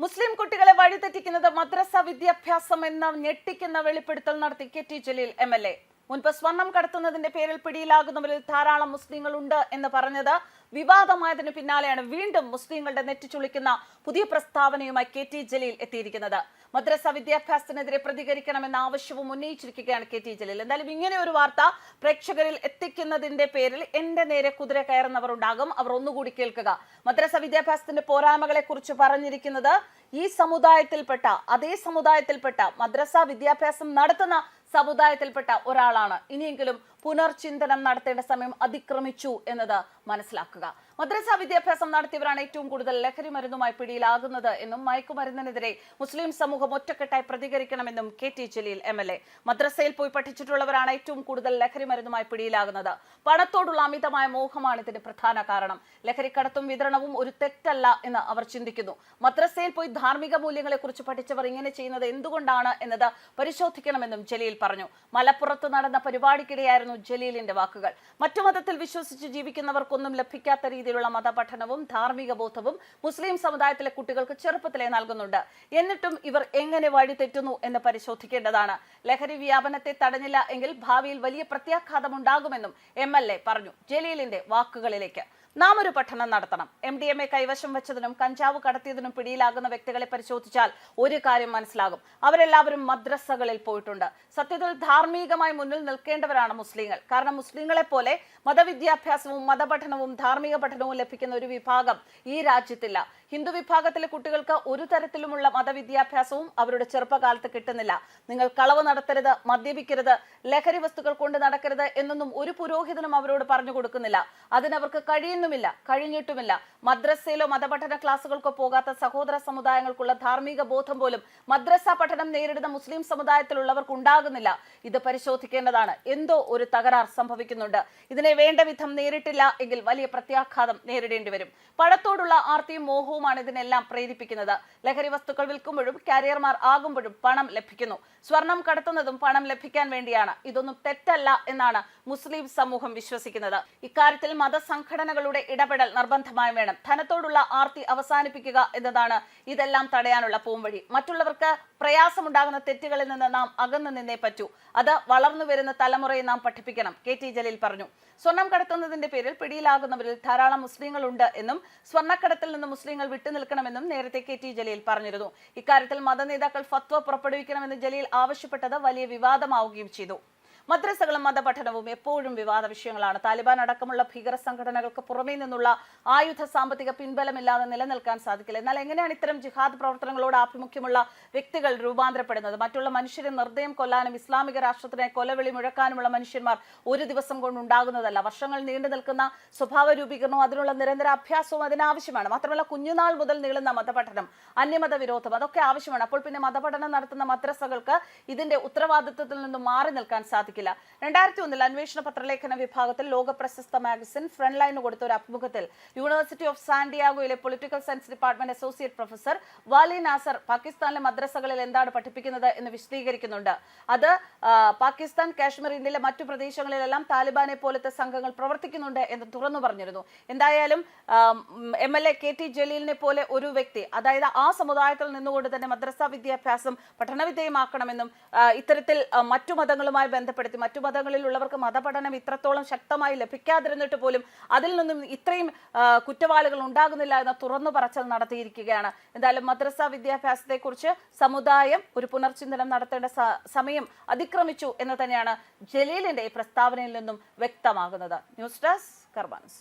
മുസ്ലിം കുട്ടികളെ വഴിതെറ്റിക്കുന്നത് മദ്രസ വിദ്യാഭ്യാസം എന്ന ഞെട്ടിക്കുന്ന വെളിപ്പെടുത്തൽ നടത്തി K T Jaleel M L A. മുൻപ് സ്വർണം കടത്തുന്നതിന്റെ പേരിൽ പിടിയിലാകുന്നവരിൽ ധാരാളം മുസ്ലിങ്ങളുണ്ട് എന്ന് പറഞ്ഞത് വിവാദമായതിനു പിന്നാലെയാണ് വീണ്ടും മുസ്ലിങ്ങളുടെ നെറ്റിച്ചുളിക്കുന്ന പുതിയ പ്രസ്താവനയുമായി കെ ടി ജലീൽ എത്തിയിരിക്കുന്നത്. മദ്രസ വിദ്യാഭ്യാസത്തിനെതിരെ പ്രതികരിക്കണമെന്ന ആവശ്യവും ഉന്നയിച്ചിരിക്കുകയാണ് കെ ടി ജലീൽ. എന്തായാലും ഇങ്ങനെ ഒരു വാർത്ത പ്രേക്ഷകരിൽ എത്തിക്കുന്നതിന്റെ പേരിൽ എന്റെ നേരെ കുതിര കയറുന്നവർ ഉണ്ടാകും അവർ ഒന്നുകൂടി കേൾക്കുക. മദ്രസ വിദ്യാഭ്യാസത്തിന്റെ പോരായ്മകളെ കുറിച്ച് പറഞ്ഞിരിക്കുന്നത് ഈ സമുദായത്തിൽപ്പെട്ട അതേ സമുദായത്തിൽപ്പെട്ട മദ്രസ വിദ്യാഭ്യാസം നടത്തുന്ന സമുദായത്തിൽപ്പെട്ട ഒരാളാണ്. ഇനിയെങ്കിലും പുനർചിന്തനം നടത്തേണ്ട സമയം അതിക്രമിച്ചു എന്നത് മനസ്സിലാക്കുക. മദ്രസ വിദ്യാഭ്യാസം നടത്തിയവരാണ് ഏറ്റവും കൂടുതൽ ലഹരി മരുന്നുമായി പിടിയിലാകുന്നത് എന്നും മയക്കുമരുന്നിനെതിരെ മുസ്ലിം സമൂഹം ഒറ്റക്കെട്ടായി പ്രതികരിക്കണമെന്നും K T Jaleel M L A. മദ്രസയിൽ പോയി പഠിച്ചിട്ടുള്ളവരാണ് ഏറ്റവും കൂടുതൽ ലഹരി മരുന്നുമായി പിടിയിലാകുന്നത്. പണത്തോടുള്ള അമിതമായ മോഹമാണ് ഇതിന്റെ പ്രധാന കാരണം. ലഹരിക്കടത്തും വിതരണവും ഒരു തെറ്റല്ല എന്ന് അവർ ചിന്തിക്കുന്നു. മദ്രസയിൽ പോയി ധാർമ്മിക മൂല്യങ്ങളെക്കുറിച്ച് പഠിച്ചവർ ഇങ്ങനെ ചെയ്യുന്നത് എന്തുകൊണ്ടാണ് എന്നത് പരിശോധിക്കണമെന്നും ജലീൽ പറഞ്ഞു. മലപ്പുറത്ത് നടന്ന പരിപാടിക്കിടെയായിരുന്നു ജലീലിന്റെ വാക്കുകൾ. മറ്റു മതത്തിൽ വിശ്വസിച്ച് ജീവിക്കുന്നവർക്കൊന്നും ലഭിക്കാത്ത രീതിയിലുള്ള മതപഠനവും ധാർമ്മിക ബോധവും മുസ്ലിം സമുദായത്തിലെ കുട്ടികൾക്ക് ചെറുപ്പത്തിലെ നൽകുന്നുണ്ട്. എന്നിട്ടും ഇവർ എങ്ങനെ വഴിതെറ്റുന്നു എന്ന് പരിശോധിക്കേണ്ടതാണ്. ലഹരി വ്യാപനത്തെ തടഞ്ഞില്ല എങ്കിൽ ഭാവിയിൽ വലിയ പ്രത്യാഘാതം ഉണ്ടാകുമെന്നും എം എൽ എ പറഞ്ഞു ജലീലിന്റെ വാക്കുകളിലേക്ക്. നാം ഒരു പഠനം നടത്തണം. എം ഡി എം എ കൈവശം വെച്ചതിനും കഞ്ചാവ് കടത്തിയതിനും പിടിയിലാകുന്ന വ്യക്തികളെ പരിശോധിച്ചാൽ ഒരു കാര്യം മനസ്സിലാകും. അവരെല്ലാവരും മദ്രസകളിൽ പോയിട്ടുണ്ട്. സത്യത്തിൽ ധാർമ്മികമായി മുന്നിൽ നിൽക്കേണ്ടവരാണ് മുസ്ലിങ്ങൾ. കാരണം മുസ്ലിങ്ങളെ പോലെ മതവിദ്യാഭ്യാസവും മതപഠനവും ധാർമ്മിക പഠനവും ലഭിക്കുന്ന ഒരു വിഭാഗം ഈ രാജ്യത്തില്ല. ഹിന്ദു വിഭാഗത്തിലെ കുട്ടികൾക്ക് ഒരു തരത്തിലുമുള്ള മതവിദ്യാഭ്യാസവും അവരുടെ ചെറുപ്പകാലത്ത് കിട്ടുന്നില്ല. നിങ്ങൾ കളവ് നടത്തരുത് മദ്യപിക്കരുത് ലഹരി വസ്തുക്കൾ കൊണ്ട് നടക്കരുത് എന്നൊന്നും ഒരു പുരോഹിതനും അവരോട് പറഞ്ഞു കൊടുക്കുന്നില്ല. അതിനവർക്ക് കഴിയുന്നുമില്ല കഴിഞ്ഞിട്ടുമില്ല. മദ്രസയിലോ മതപഠന ക്ലാസുകൾക്കോ പോകാത്ത സഹോദര സമുദായങ്ങൾക്കുള്ള ധാർമ്മിക ബോധം പോലും മദ്രസ പഠനം നേരിടുന്ന മുസ്ലിം സമുദായത്തിലുള്ളവർക്ക് ഉണ്ടാകുന്നില്ല ഇത് പരിശോധിക്കേണ്ടതാണ്. എന്തോ ഒരു തകരാർ സംഭവിക്കുന്നുണ്ട്. ഇതിനെ വേണ്ട വിധം നേരിട്ടില്ല എങ്കിൽ വലിയ പ്രത്യാഘാതം നേരിടേണ്ടി വരും. പണത്തോടുള്ള ആർത്തിയും മോഹവുമാണ് ഇതിനെല്ലാം പ്രേരിപ്പിക്കുന്നത്. ലഹരി വസ്തുക്കൾ വിൽക്കുമ്പോഴും കാരിയർമാർ ആകുമ്പോഴും പണം ലഭിക്കുന്നു. സ്വർണം കടത്തുന്നതും പണം ലഭിക്കാൻ വേണ്ടിയാണ്. ഇതൊന്നും തെറ്റല്ല എന്നാണ് മുസ്ലിം സമൂഹം വിശ്വസിക്കുന്നത്. ഇക്കാര്യത്തിൽ മതസംഘടനകളുടെ ഇടപെടൽ നിർബന്ധമായും വേണം. ധനത്തോടുള്ള ആർത്തി അവസാനിപ്പിക്കുക എന്നതാണ് ഇതെല്ലാം തടയാനുള്ള പോംവഴി. മറ്റുള്ളവർക്ക് പ്രയാസമുണ്ടാകുന്ന തെറ്റുകളിൽ നിന്ന് നാം അകന്നു നിന്നേ പറ്റൂ. അത് വളർന്നു വരുന്ന തലമുറയെ നാം പഠിപ്പിക്കണം. കെ ടി ജലീൽ പറഞ്ഞു. സ്വർണം കടത്തുന്നതിന്റെ പേരിൽ പിടിയിലാകുന്നവരിൽ ധാരാളം മുസ്ലിങ്ങളുണ്ട് എന്നും സ്വർണക്കടത്തിൽ നിന്ന് മുസ്ലിങ്ങൾ വിട്ടുനിൽക്കണമെന്നും നേരത്തെ കെ ടി ജലീൽ പറഞ്ഞിരുന്നു. ഇക്കാര്യത്തിൽ മതനേതാക്കൾ ഫത്വ പുറപ്പെടുവിക്കണമെന്ന് ജലീൽ ആവശ്യപ്പെട്ടത് വലിയ വിവാദമാവുകയും ചെയ്തു. മദ്രസകളും മതപഠനവും എപ്പോഴും വിവാദ വിഷയങ്ങളാണ്. താലിബാൻ അടക്കമുള്ള ഭീകര സംഘടനകൾക്ക് പുറമേ നിന്നുള്ള ആയുധ സാമ്പത്തിക പിൻബലമില്ലാതെ നിലനിൽക്കാൻ സാധിക്കില്ല. എന്നാൽ എങ്ങനെയാണ് ഇത്തരം ജിഹാദ് പ്രവർത്തനങ്ങളോട് ആഭിമുഖ്യമുള്ള വ്യക്തികൾ രൂപാന്തരപ്പെടുന്നത്? മറ്റുള്ള മനുഷ്യരെ നിർദ്ദയം കൊല്ലാനും ഇസ്ലാമിക രാഷ്ട്രത്തിനെ കൊലവിളി മുഴക്കാനുമുള്ള മനുഷ്യന്മാർ ഒരു ദിവസം കൊണ്ട് ഉണ്ടാകുന്നതല്ല വർഷങ്ങൾ നീണ്ടു നിൽക്കുന്ന സ്വഭാവ രൂപീകരണവും അതിനുള്ള നിരന്തര അഭ്യാസവും അതിനാവശ്യമാണ്. മാത്രമല്ല കുഞ്ഞുനാൾ മുതൽ നീളുന്ന മതപഠനം അന്യമത വിരോധം അതൊക്കെ ആവശ്യമാണ്. അപ്പോൾ പിന്നെ മതപഠനം നടത്തുന്ന മദ്രസകൾക്ക് ഇതിന്റെ ഉത്തരവാദിത്വത്തിൽ നിന്നും മാറി നിൽക്കാൻ സാധിക്കില്ല രണ്ടായിരത്തി ഒന്നിൽ അന്വേഷണ പത്രലേഖന വിഭാഗത്തിൽ ലോക പ്രശസ്ത മാഗസിൻ ഫ്രണ്ട് ലൈന് കൊടുത്ത ഒരു അഭിമുഖത്തിൽ university of സാന്റിയാഗോയിലെ political science department associate professor Vali Nasr പാകിസ്ഥാനിലെ മദ്രസകളിൽ എന്താണ് പഠിപ്പിക്കുന്നത് എന്ന് വിശദീകരിക്കുന്നുണ്ട്. അത് പാകിസ്ഥാൻ കാശ്മീർ ഇന്ത്യയിലെ മറ്റു പ്രദേശങ്ങളിലെല്ലാം താലിബാനെ പോലത്തെ സംഘങ്ങൾ പ്രവർത്തിക്കുന്നുണ്ട് എന്ന് തുറന്നു പറഞ്ഞിരുന്നു. എന്തായാലും M L A K T ജലീലിനെ പോലെ ഒരു വ്യക്തി അതായത് ആ സമുദായത്തിൽ നിന്നുകൊണ്ട് തന്നെ മദ്രസ വിദ്യാഭ്യാസം പഠനവിധേയമാക്കണമെന്നും ഇത്തരത്തിൽ മറ്റു മതങ്ങളുമായി ബന്ധപ്പെടുത്തി മറ്റു മതങ്ങളിലുള്ളവർക്ക് മതപഠനം ഇത്രത്തോളം ശക്തമായി ലഭിക്കാതിരുന്നിട്ട് പോലും അതിൽ നിന്നും ഇത്രയും കുറ്റവാളികൾ ഉണ്ടാകുന്നില്ല എന്ന തുറന്നു പറച്ചൽ നടത്തിയിരിക്കുകയാണ്. എന്തായാലും മദ്രസ വിദ്യാഭ്യാസത്തെക്കുറിച്ച് സമുദായം ഒരു പുനർചിന്തനം നടത്തേണ്ട സമയം അതിക്രമിച്ചു എന്ന് തന്നെയാണ് ജലീലിന്റെ ഈ പ്രസ്താവനയിൽ നിന്നും വ്യക്തമാകുന്നത്. News desk കർബാൻസ്